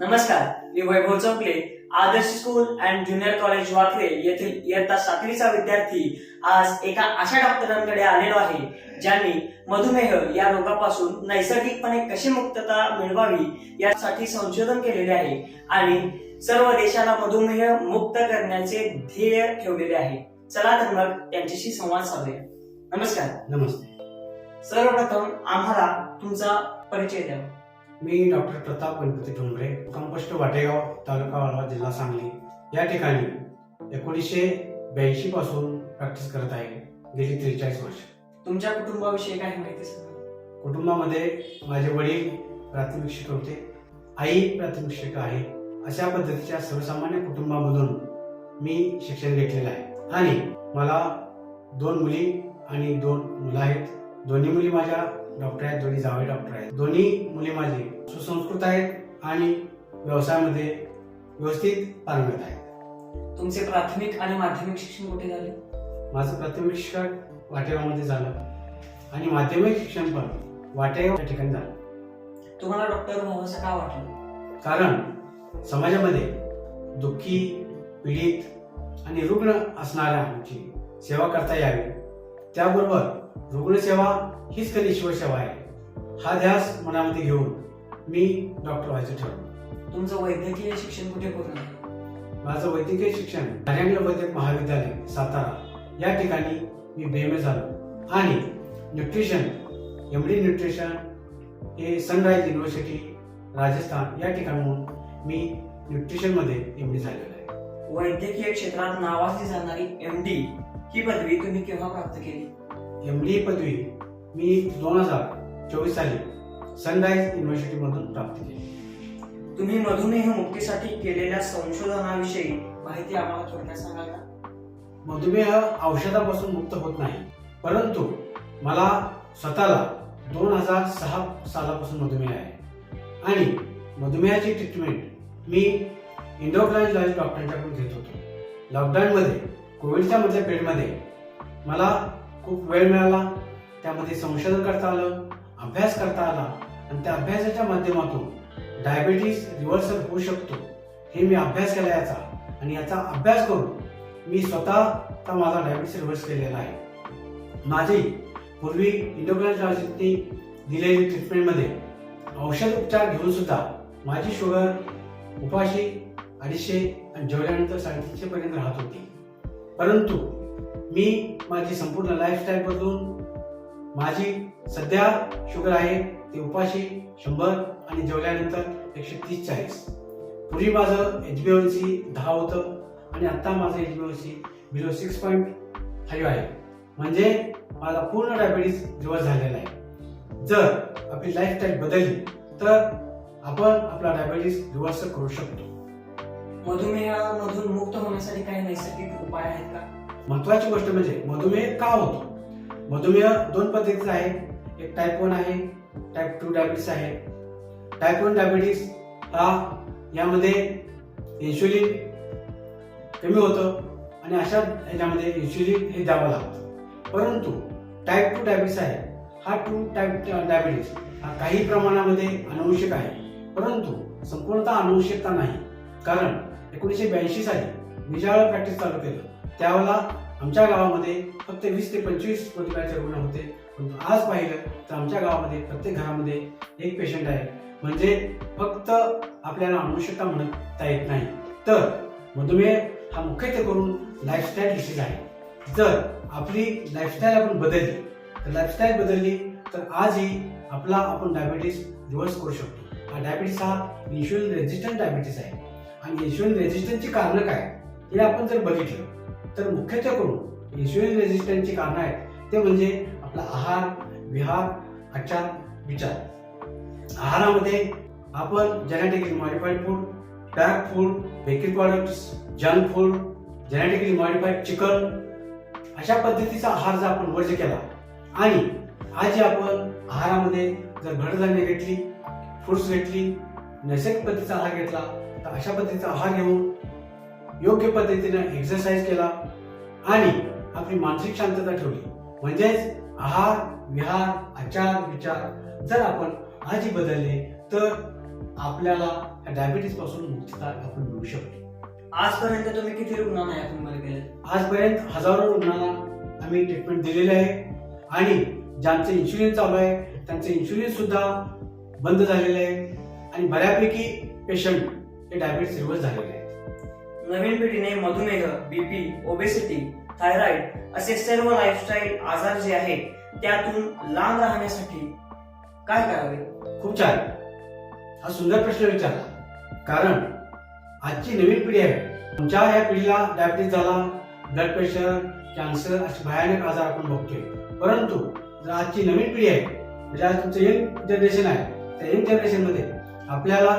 नमस्कार मी Vaibhav Chaukle Adarsh school and junior college Wakhare येथील इयत्ता सातवीचा विद्यार्थी. आज एका अशा डॉक्टरांकडे आलेलो आहे ज्यांनी मधुमेह या रोगापासून नैसर्गिकपणे कशी मुक्तता मिळवावी यासाठी संशोधन केलेले आहे आणि सर्व देशाला मधुमेह मुक्त करण्याचे ध्येय ठेवलेले आहे. चला तर मग त्यांच्याशी संवाद साधूया. नमस्कार. नमस्ते. सर्वप्रथम आम्हाला तुमचा परिचय द्या. मी डॉक्टर प्रताप गणपती ठोंबरे कंपोस्ट वाटेगाव तालुका वाळवा जिल्हा सांगली. या ठिकाणी एकोणीसशे ब्याऐंशी पासून प्रॅक्टिस करत आहे. गेली त्रेचाळीस वर्ष. तुमच्या कुटुंबाविषयी काही माहिती सांगा. कुटुंबामध्ये माझे वडील प्राथमिक शिक्षक होते. आई प्राथमिक शिक्षक आहे. अशा पद्धतीच्या सर्वसामान्य कुटुंबामधून मी शिक्षण घेतलेलं आहे. आणि मला दोन मुली आणि दोन मुलं आहेत. दोन्ही मुली माझ्या डॉक्टर आहेत दोन्ही जावे डॉक्टर आहेत. दोन्ही मुली माझे सुसंस्कृत आहेत आणि व्यवसायामध्ये व्यवस्थित पारंगत आहेत. तुमचे प्राथमिक आणि माध्यमिक शिक्षण कुठे झाले? माझं प्राथमिक शिक्षण वाटेगावमध्ये झालं आणि माध्यमिक शिक्षण पण वाटेगाव या ठिकाणी झालं. तुम्हाला डॉक्टर व्हावंसं का वाटलं? कारण समाजामध्ये दुःखी पीडित आणि रुग्ण असणाऱ्यांची सेवा करता यावी त्याबरोबर रुग्णसेवा हीच खरी ईश्वरसेवा आहे. हा ध्यास मनामध्ये घेऊन मी डॉक्टर व्हायचं ठरवलं. तुमचं वैद्यकीय शिक्षण कुठे पूर्ण झालं? माझं वैद्यकीय शिक्षण हरियाणा वैद्यक महाविद्यालय सातारा. या ठिकाणी मी बीएमए झालो. आणि न्यूट्रिशन एम डी न्यूट्रिशन हे सनराईज युनिव्हर्सिटी राजस्थान या ठिकाणहून मी न्यूट्रिशनमध्ये एम डी झालेलो आहे. वैद्यकीय क्षेत्रात नावाजली जाणारी एम डी ही पदवी तुम्ही केव्हा प्राप्त केली? एम डी पदवी मी दोन हजार चोवीस साली सनराईज युनिव्हर्सिटीमधून प्राप्त केली. तुम्ही मधुमेह मुक्तीसाठी केलेल्या संशोधनाविषयी माहिती आम्हाला थोडक्यात सांगाल का? मधुमेह औषधापासून मुक्त होत नाही परंतु मला स्वतःला दोन हजार सहा सालापासून मधुमेह आहे. आणि मधुमेहाची ट्रीटमेंट मी इंडोक्राइनॉलॉजी डॉक्टरांच्याकडून घेत होतो. लॉकडाऊनमध्ये कोविडच्या मधल्या पिरियडमध्ये मला खूप वेळ मिळाला त्यामध्ये संशोधन करता आलं अभ्यास करता आला आणि त्या अभ्यासाच्या माध्यमातून डायबिटीस रिव्हर्सल होऊ शकतो. हे मी अभ्यास केला याचा आणि याचा अभ्यास करून मी स्वतः माझा डायबिटीस रिव्हर्स केलेला आहे. माझी पूर्वी इंडोक्राइनॉलॉजीने दिलेली ट्रीटमेंटमध्ये औषध उपचार घेऊन सुद्धा माझी शुगर उपाशी अडीचशे आणि जेवल्यानंतर साडेतीनशे पर्यंत राहत होती. परंतु मी माझी संपूर्ण लाईफस्टाईल बदलून माझी सध्या शुगर आहे ती उपाशी शंभर आणि जेवल्यानंतर एकशे तीस चाळीस. पूर्वी माझं एच बी एन सी दहा होतं आणि आत्ता माझं H B N C below six point five आहे. म्हणजे माझा पूर्ण डायबिटीस रिवर्स झालेला आहे. जर आपली लाईफस्टाईल बदलली तर आपण आपला डायबिटीस रिव्हर्स करू शकतो. मधुमेहामधून मुक्त होण्यासाठी काही नैसर्गिक उपाय आहेत का? महत्वाची गोष्ट म्हणजे मधुमेह का होतो? मधुमेह दोन पद्धतीचा आहे. एक टाईप वन आहे टाईप टू डायबिटीस आहे. टाईप वन डायबिटीस हा यामध्ये इन्शुलिन कमी होतं आणि अशा ह्याच्यामध्ये इन्शुलिन हे द्यावं लागतं. परंतु टाईप टू डायबिटीस आहे. हा टू टाईप डायबिटीस हा काही प्रमाणामध्ये अनुवंशिक आहे. परंतु संपूर्णतः अनुवंशिकता नाही. कारण एकोणीसशे ब्याऐंशी साली मी प्रॅक्टिस चालू केलं. त्यावेळेला आमच्या गावामध्ये फक्त वीस ते पंचवीस मधुमेहाचे रुग्ण होते. परंतु आज पाहिलं तर आमच्या गावामध्ये प्रत्येक घरामध्ये एक पेशंट आहे. म्हणजे फक्त आपल्याला अनुवंशिकता म्हणता येत नाही. तर मधुमेह हा मुख्यत्वे करून लाईफस्टाईल डिसीज आहे. जर आपली लाईफस्टाईल आपण बदलली तर लाईफस्टाईल बदलली तर आजही आपला आपण डायबिटीस रिव्हर्स करू शकतो. हा डायबिटीस हा इन्शुलिन रेजिस्टंट डायबिटीस आहे. आणि इन्शुलिन रेझिस्टन्सची कारणं काय? हे आपण जर बघितलं तर मुख्यत्वे करून इन्शुलिन रेझिस्टन्सची कारणं आहेत. ते म्हणजे आपला आहार विहार आचार विचार. आहारामध्ये आपण genetically modified food pack food bakery products junk food genetically modified chicken अशा पद्धतीचा आहार जर आपण वर्ज केला आणि आज जे आपण आहारामध्ये जर घडधान्य घेतली फ्रुट्स घेतली नैसर्गिक पद्धतीचा आहार घेतला तर अशा पद्धतीचा आहार घेऊन योग्य पद्धतीने एक्सरसाइज केला आणि आपली मानसिक शांतता ठेवली. म्हणजेच आहार विहार आचार विचार जर आपण आजही बदलले तर आपल्याला डायबिटीसपासून मुक्तता आपण मिळू शकतो. आजपर्यंत तुम्ही किती रुग्णांना यातून बरे केले आजपर्यंत हजारो रुग्णांना आम्ही ट्रीटमेंट दिलेले आहे. आणि ज्यांचं इन्शुलिन चालू आहे त्यांचं इन्शुलिन सुद्धा बंद झालेलं आहे. आणि बऱ्यापैकी पेशंट हे डायबिटीस रिव्हर्स झालेले आहेत. नवीन पिढीने मधुमेह बीपी ओबेसिटी थायरॉइड असे सर्व लाईफस्टाईल आजार जे आहेत त्यातून लांब राहण्यासाठी काय करावे? खूप छान. हा सुंदर प्रश्न विचारला. कारण आजची नवीन पिढी आहे. तुमच्या या पिढीला डायबिटीस झाला ब्लड प्रेशर कॅन्सर असे भयानक आजार आपण बघतोय. परंतु जर आजची नवीन पिढी आहे म्हणजे आज तुमचं यंग जनरेशन आहे त्या यंग जनरेशनमध्ये आपल्याला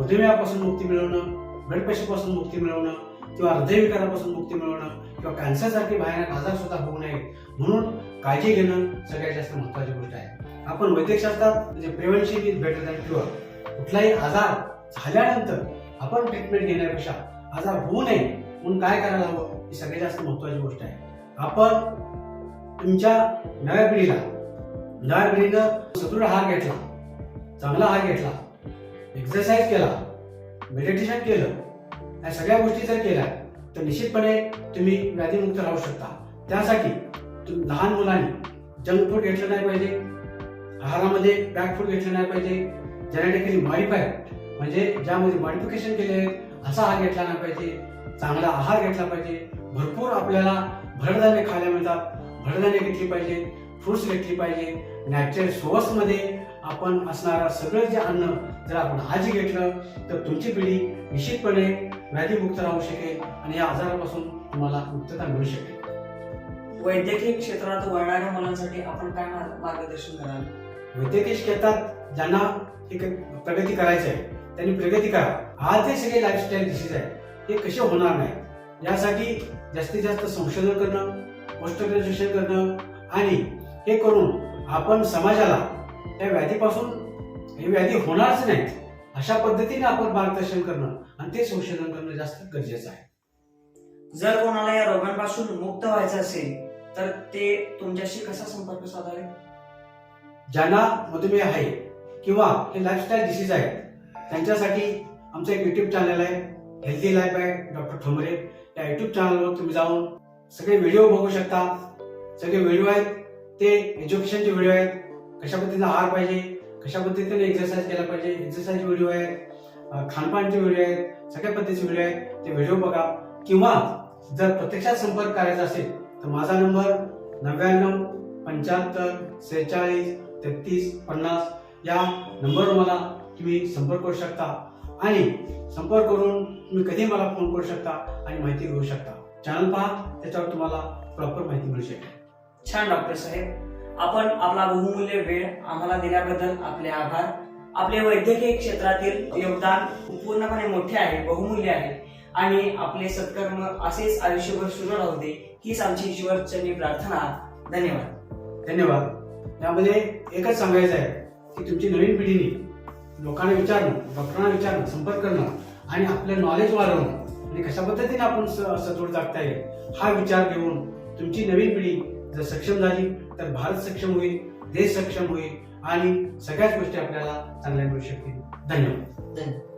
मधुमेहापासून मुक्ती मिळवणं ब्लड प्रेशरपासून मुक्ती मिळवणं किंवा हृदयविकारापासून मुक्ती मिळवणं किंवा कॅन्सरसारखे भयानक आजार सुद्धा होऊ नये म्हणून काळजी घेणं सगळ्यात जास्त महत्वाची गोष्ट आहे. आपण वैद्यकशास्त्रात म्हणजे prevention is better than cure कुठलाही आजार झाल्यानंतर आपण ट्रीटमेंट घेण्यापेक्षा आजार होऊ नये म्हणून काय करायला हवं ही सगळ्यात जास्त महत्वाची गोष्ट आहे. आपण तुमच्या नव्या पिढीला नव्या पिढीनं सदृढ आहार घेतला चांगला आहार घेतला एक्सरसाइज केला मेडिटेशन केलं या सगळ्या गोष्टी जर केल्या तर निश्चितपणे तुम्ही व्याधीमुक्त राहू शकता. त्यासाठी तुम्ही लहान मुलांनी जंक फूड घेतलं नाही पाहिजे आहारामध्ये बॅक फूड घेतलं नाही पाहिजे जेनेटिकली मॉडिफाय म्हणजे ज्यामध्ये मॉडिफिकेशन केले आहे असा आहार घेतला नाही पाहिजे चांगला आहार घेतला पाहिजे भरपूर आपल्याला भरडधान्य खायला मिळतात भरडधान्य घेतली पाहिजे फ्रुट्स घेतली पाहिजे नॅचरल सोर्समध्ये आपण असणारं सगळं जे अन्न जर आपण आज घेतलं तर तुमची पिढी निश्चितपणे व्याधीमुक्त राहू शकेल आणि या आजारापासून तुम्हाला मुक्तता मिळू शकेल. वैद्यकीय क्षेत्रात वळणाऱ्या मुलांसाठी आपण काय मार्ग- मार्गदर्शन करावे वैद्यकीय क्षेत्रात ज्यांना एक प्रगती करायची आहे त्यांनी प्रगती करा. आज जे सगळे लाईफस्टाईल डिसीज आहे हे कसे होणार नाही यासाठी जास्तीत जास्त संशोधन करणं पोस्ट ग्रॅज्युएशन करणं आणि हे करून आपण समाजाला त्या व्याधीपासून ही व्याधी होणारच नाही अशा पद्धतीने आपण मार्गदर्शन करणं आणि ते संशोधन करणं जास्त गरजेचं आहे. जर कोणाला या रोगांपासून मुक्त व्हायचं असेल तर ते तुमच्याशी कसा संपर्क साधावे? ज्यांना मधुमेह आहे किंवा हे लाईफस्टाईल डिसीज आहे त्यांच्यासाठी आमचं एक युट्यूब चॅनल आहे हेल्दी लाईफ आहे डॉक्टर ठोंबरे या युट्यूब चॅनलवर तुम्ही जाऊन सगळे व्हिडिओ बघू शकता. सगळे व्हिडिओ आहेत ते एज्युकेशनचे व्हिडिओ आहेत. कशा पद्धतीचा आहार पाहिजे? कशा पद्धतीने एक्सरसाइज केला पाहिजे? एक्सरसाइज व्हिडिओ आहेत खानपानचे व्हिडिओ आहेत सगळ्या पद्धतीचे व्हिडिओ आहेत ते व्हिडिओ बघा. किंवा जर प्रत्यक्षात संपर्क करायचा असेल तर माझा नंबर नव्याण्णव पंच्याहत्तर सेहेचाळीस तेहतीस पन्नास या नंबरवर मला तुम्ही संपर्क करू शकता. आणि संपर्क करून तुम्ही कधी मला फोन करू शकता आणि माहिती घेऊ शकता. चॅनल पहा त्याच्यावर तुम्हाला प्रॉपर माहिती मिळू शकेल. छान डॉक्टर साहेब. आपण आपला बहुमूल्य वेळ आम्हाला दिल्याबद्दल आपले आभार. आपले वैद्यकीय क्षेत्रातील योगदान पूर्णपणे मोठे आहे बहुमूल्य आहे. आणि आपले सत्कर्म असेच आयुष्यभर सुरू राहू दे हीच आमची ईश्वरचरणी प्रार्थना धन्यवाद. धन्यवाद. यामध्ये एकच सांगायचं आहे की तुमची नवीन पिढीने लोकांना विचारणं डॉक्टरांना विचारणं संपर्क करणं आणि आपलं नॉलेज वाढवणं आणि कशा पद्धतीने आपण स- जागता येईल हा विचार घेऊन तुमची नवीन पिढी जर सक्षम झाली तर भारत सक्षम होईल देश सक्षम होईल आणि सगळ्याच गोष्टी आपल्याला चांगल्या मिळू शकतील. धन्यवाद. धन्यवाद.